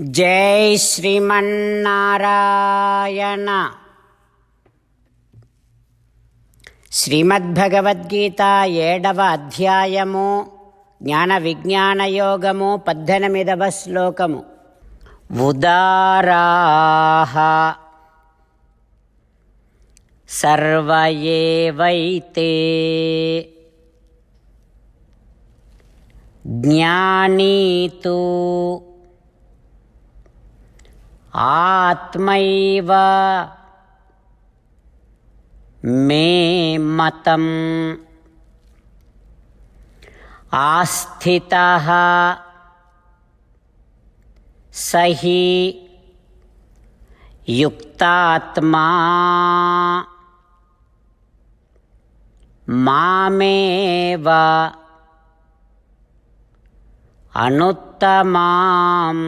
జై శ్రీమన్నారాయణ. శ్రీమద్భగవద్గీత ఏడవ అధ్యాయము జ్ఞాన విజ్ఞాన యోగము పద్దెనిమిదవ శ్లోకము. ఉదారాహ. సర్వయేవైతే ఏవైతే आत्मैव मे मतम् आस्थितः स हि युक्तात्मा मामेव अनुत्तमाम्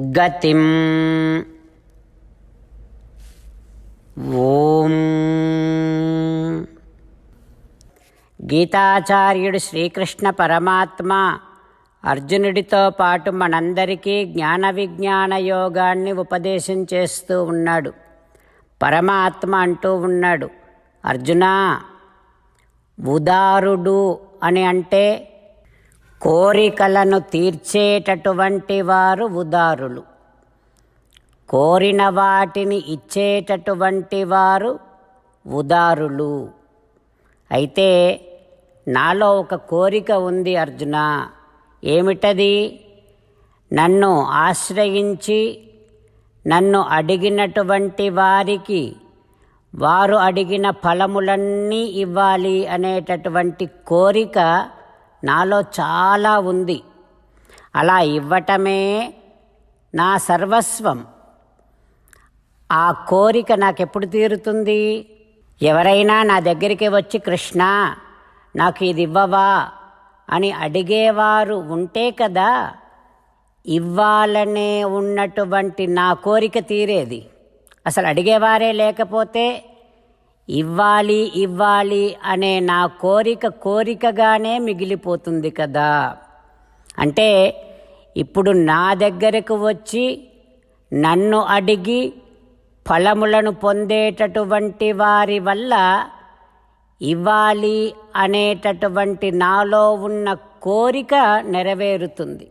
గతిం. ఓం. గీతాచార్యుడు శ్రీకృష్ణ పరమాత్మ అర్జునుడితో పాటు మనందరికీ జ్ఞాన విజ్ఞాన యోగాన్ని ఉపదేశం చేస్తూ ఉన్నాడు. పరమాత్మ అంటూ ఉన్నాడు. అర్జునా ఉదారుడు అని అంటే కోరికలను తీర్చేటటువంటి వారు ఉదారులు. కోరిన వాటిని ఇచ్చేటటువంటి వారు ఉదారులు. అయితే నాలో ఒక కోరిక ఉంది అర్జున. ఏమిటది? నన్ను ఆశ్రయించి నన్ను అడిగినటువంటి వారికి వారు అడిగిన ఫలములన్నీ ఇవ్వాలి అనేటటువంటి కోరిక నాలో చాలా ఉంది. అలా ఇవ్వటమే నా సర్వస్వం. ఆ కోరిక నాకెప్పుడు తీరుతుంది? ఎవరైనా నా దగ్గరికి వచ్చి కృష్ణ నాకు ఇది ఇవ్వవా? అని అడిగేవారు ఉంటే కదా ఇవ్వాలనే ఉన్నటువంటి నా కోరిక తీరేది. అసలు అడిగేవారే లేకపోతే ఇవ్వాలి ఇవ్వాలి అనే నా కోరిక కోరికగానే మిగిలిపోతుంది కదా. అంటే ఇప్పుడు నా దగ్గరకు వచ్చి నన్ను అడిగి ఫలములను పొందేటటువంటి వారి వల్ల ఇవ్వాలి అనేటటువంటి నాలో ఉన్న కోరిక నెరవేరుతుంది.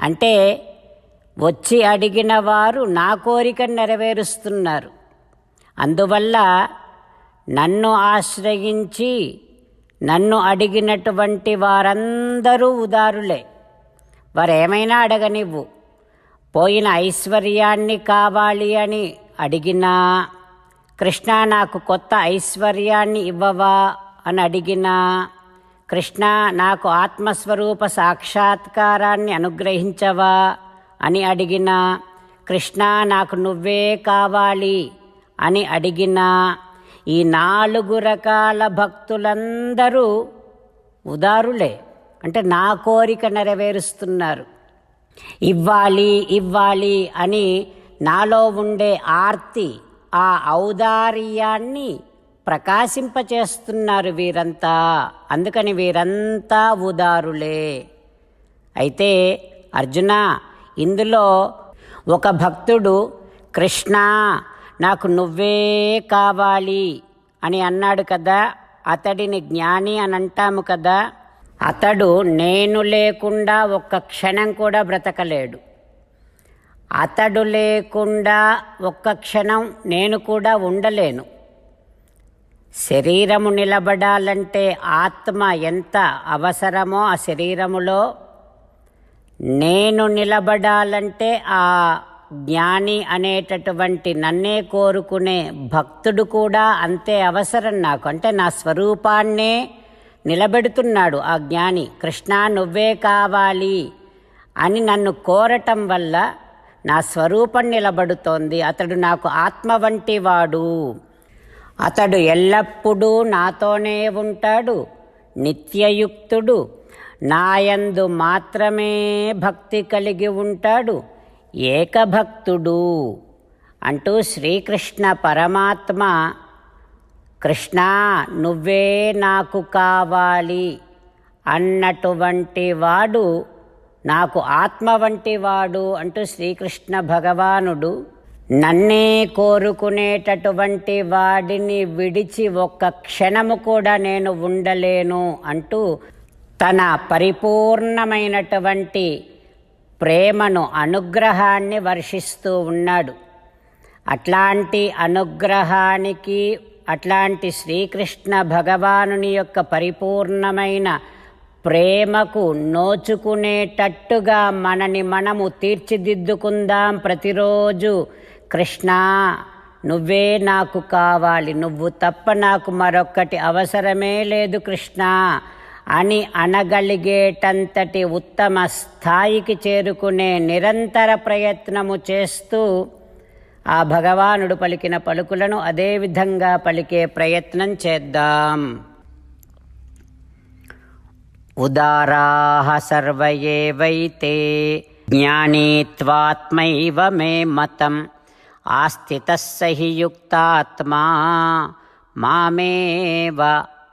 అంటే వచ్చి అడిగిన వారు నా కోరిక నెరవేరుస్తున్నారు. అందువల్ల నన్ను ఆశ్రయించి నన్ను అడిగినటువంటి వారందరూ ఉదారులే. వారేమైనా అడగనివ్వు. పోయిన ఐశ్వర్యాన్ని కావాలి అని అడిగినా కృష్ణ నాకు కొత్త ఐశ్వర్యాన్ని ఇవ్వవా అని అడిగినా కృష్ణ నాకు ఆత్మస్వరూప సాక్షాత్కారాన్ని అనుగ్రహించవా అని అడిగినా కృష్ణ నాకు నువ్వే కావాలి అని అడిగినా ఈ నాలుగు రకాల భక్తులందరూ ఉదారులే. అంటే నా కోరిక నెరవేరుస్తున్నారు. ఇవ్వాలి ఇవ్వాలి అని నాలో ఉండే ఆర్తి ఆ ఔదార్యాన్ని ప్రకాశింపచేస్తున్నారు వీరంతా. అందుకని వీరంతా ఉదారులే. అయితే అర్జున ఇందులో ఒక భక్తుడు కృష్ణ నాకు నువ్వే కావాలి అని అన్నాడు కదా. అతడిని జ్ఞాని అని అంటాము కదా. అతడు నేను లేకుండా ఒక్క క్షణం కూడా బ్రతకలేడు. అతడు లేకుండా ఒక్క క్షణం నేను కూడా ఉండలేను. శరీరము నిలబడాలంటే ఆత్మ ఎంత అవసరమో ఆ శరీరములో. నేను నిలబడాలంటే ఆ జ్ఞాని అనేటటువంటి నన్నే కోరుకునే భక్తుడు కూడా అంతే అవసరం నాకు. అంటే నా స్వరూపాన్నే నిలబెడుతున్నాడు ఆ జ్ఞాని. కృష్ణ నువ్వే కావాలి అని నన్ను కోరటం వల్ల నా స్వరూపం నిలబడుతోంది. అతడు నాకు ఆత్మ వంటి వాడు అతడు ఎల్లప్పుడూ నాతోనే ఉంటాడు నిత్యయుక్తుడు. నాయందు మాత్రమే భక్తి కలిగి ఉంటాడు. ఏకభక్తుడు అంటూ శ్రీకృష్ణ పరమాత్మ కృష్ణ నువ్వే నాకు కావాలి అన్నటువంటి వాడు నాకు ఆత్మ వంటి వాడు అంటూ శ్రీకృష్ణ భగవానుడు నన్నే కోరుకునేటటువంటి వాడిని విడిచి ఒక్క క్షణము కూడా నేను ఉండలేను అంటూ తన పరిపూర్ణమైనటువంటి ప్రేమను అనుగ్రహాన్ని వర్షిస్తూ ఉన్నాడు. అట్లాంటి అనుగ్రహానికి అట్లాంటి శ్రీకృష్ణ భగవానుని యొక్క పరిపూర్ణమైన ప్రేమకు నోచుకునేటట్టుగా మనని మనము తీర్చిదిద్దుకుందాం ప్రతిరోజు. కృష్ణ నువ్వే నాకు కావాలి. నువ్వు తప్ప నాకు మరొక్కటి అవసరమే లేదు కృష్ణ. అని అనగలిగేటంతటి ఉత్తమ స్థాయికి చేరుకునే నిరంతర ప్రయత్నము చేస్తూ ఆ భగవానుడు పలికిన పలుకులను అదేవిధంగా పలికే ప్రయత్నం చేద్దాం. ఉదారాహ సర్వయే వైతే జ్ఞానీత్వాత్మైవ మే మతం ఆస్థిత సహియుక్తాత్మా మామేవ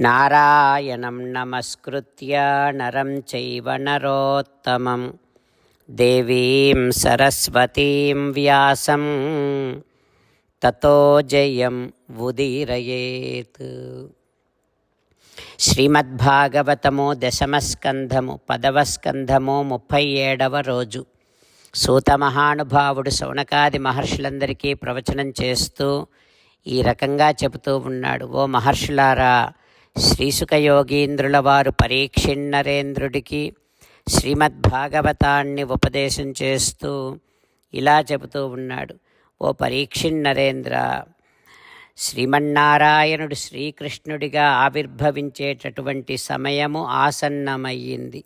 నారాయణం నమస్కృత్య నరం చైవ నరోత్తమం. దేవీం సరస్వతీం వ్యాసం. తతో జయం ఉదీరయేత్. శ్రీమద్భాగవతము దశమస్కంధము పదవ స్కంధము ముప్పై ఏడవ రోజు. సూత మహానుభావుడు శౌనకాది మహర్షులందరికీ ప్రవచనం చేస్తూ ఈ రకంగా చెబుతూ ఉన్నాడు. ఓ మహర్షులారా శ్రీసుక యోగీంద్రుల వారు పరీక్షిణరేంద్రుడికి శ్రీమద్భాగవతాన్ని ఉపదేశం చేస్తూ ఇలా చెబుతూ ఉన్నాడు. ఓ పరీక్షిణరేంద్ర శ్రీమన్నారాయణుడు శ్రీకృష్ణుడిగా ఆవిర్భవించేటటువంటి సమయము ఆసన్నమయ్యింది.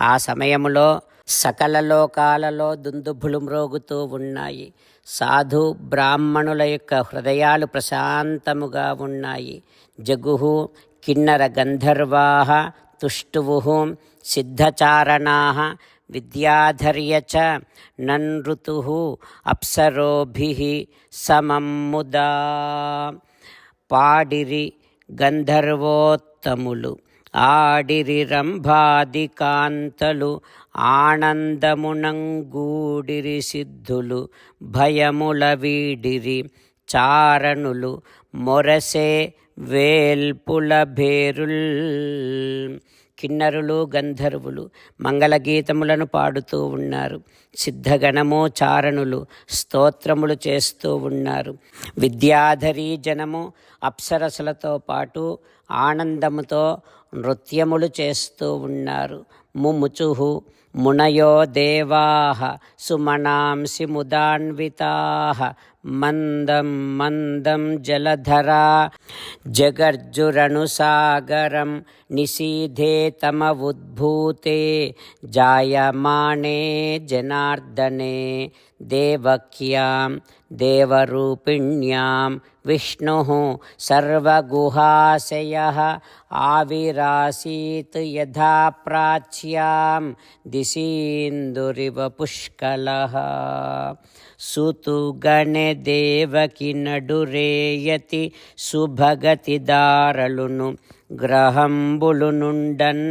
ఆ సమయములో సకల లోకాలలో దుందుభులు మ్రోగుతూ ఉన్నాయి. సాధు బ్రాహ్మణుల యొక్క హృదయాలు ప్రశాంతముగా ఉన్నాయి. జగుహు కిన్నర గంధర్వా తుష్టువు సిద్ధచారణా విద్యాధర్య చ ననృతు అప్సరోభి సమం ముదా పాడిరి గంధర్వోత్తములు ఆడిరి రంభాదికాంతలు ఆనందమునంగూడిరి సిద్ధులు భయముల వీడిరి చారణులు మొరసే వేల్పుల భేరుల్ కిన్నరులు గంధర్వులు మంగళగీతములను పాడుతూ ఉన్నారు. సిద్ధగణము చారణులు స్తోత్రములు చేస్తూ ఉన్నారు. విద్యాధరీ జనము అప్సరసులతో పాటు ఆనందముతో నృత్యములు చేస్తూ ఉన్నారు. ముముచుహు మునయో దేవా సుమనాంసి ముదాన్వితా मंदम मन्दं जलधरा जगर्जुरनुसागरं निसीधे तमवुद्भूते जायमाणे जनार्दने देवक्यां देवरूपिण्यां विष्णुः सर्वगुहाशयः आविरासीत् यथा प्राच्यां दिशीन्दुरिव पुष्कलः। सुतुगणे దేవకి నడురేయతి సుభగతి దారలును గ్రహంబులు నుండన్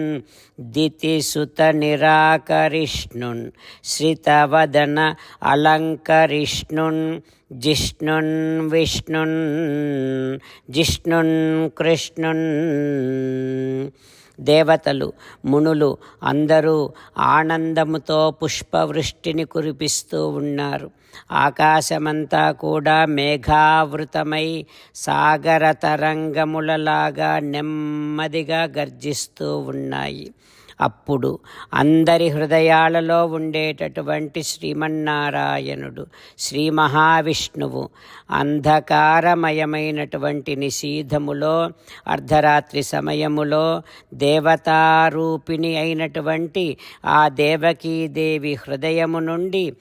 దితిసుత నిరాకరిష్ణున్ శ్రితవదన అలంకరిష్ణున్ జిష్ణున్ విష్ణున్ జిష్ణున్ కృష్ణున్ దేవతలు మునులు అందరూ ఆనందముతో పుష్పవృష్టిని కురిపిస్తూ ఉన్నారు. ఆకాశమంతా కూడా మేఘావృతమై సాగర తరంగములలాగా నెమ్మదిగా గర్జిస్తూ ఉన్నాయి. అప్పుడు అందరి హృదయాలలో ఉండేటటువంటి శ్రీమన్నారాయణుడు శ్రీ మహావిష్ణువు అంధకారమయమైనటువంటి నిషీధములో అర్ధరాత్రి సమయములో దేవతారూపిణి అయినటువంటి ఆ దేవకీదేవి హృదయము నుండి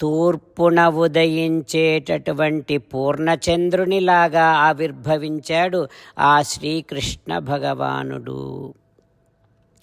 తూర్పున ఉదయించేటటువంటి పూర్ణచంద్రునిలాగా ఆవిర్భవించాడు ఆ శ్రీకృష్ణ భగవానుడు.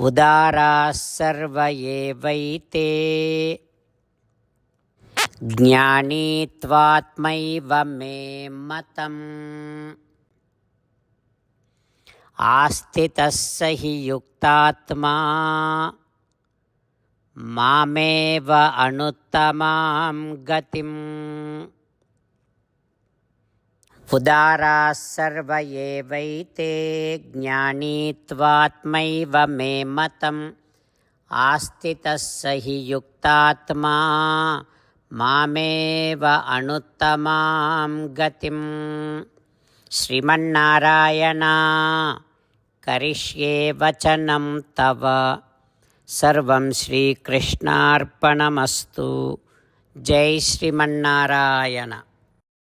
उदारास्सर्व एवैते ज्ञानीत्वात्मैव मे मतम्। आस्थितः स हि युक्तात्मा। मामेव अनुत्तमां गतिम्। ఉదారా సర్వ ఏవైతే జ్ఞానీ త్వాత్మైవ మే మతం ఆస్థితः స హి యుక్తాత్మా మామేవ అనుత్తమాం గతిం శ్రీమన్నారాయణ కరిష్యే వచనం తవ సర్వం శ్రీకృష్ణార్పణమస్తు జై శ్రీమన్నారాయణ